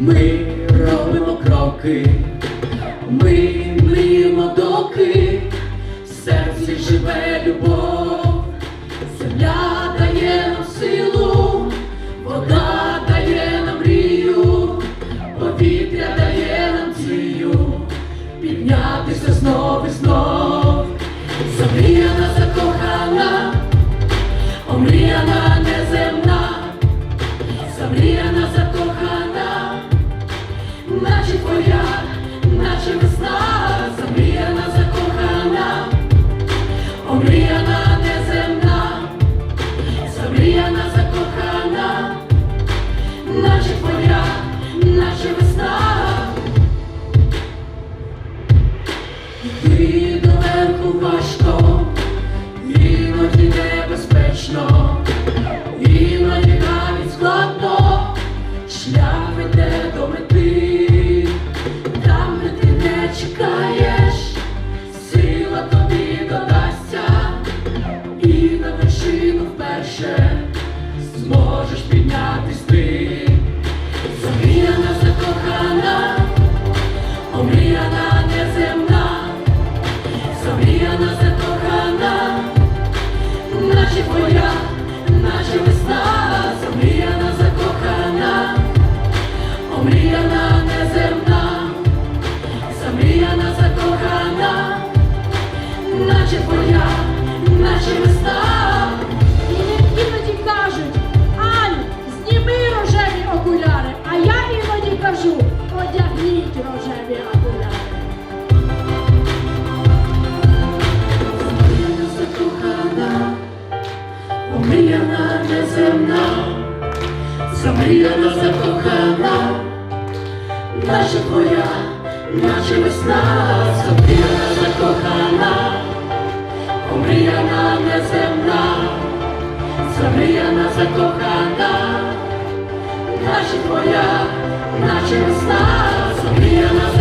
Ми робимо кроки, ми мріємо доки, в серці живе любов, земля дає нам силу, вода дає нам мрію, повітря дає нам дію, піднятися знов і знов, омріяна, неземна, замріяна, закохана, наче твоя, наче весна. Йти далеко важко, іноді небезпечно, іноді навіть складно, шлях веде до мети, наче твоя, наче весна. І іноді кажуть, Ань, зніми рожеві окуляри, а я іноді кажу, одягніть рожеві окуляри. Замріяна, закохана, омріяна, неземна, замріяна, закохана, наче твоя, наче весна, замріяна, закохана, замріяна, закохана, наче твоя, наче весна, замріяна.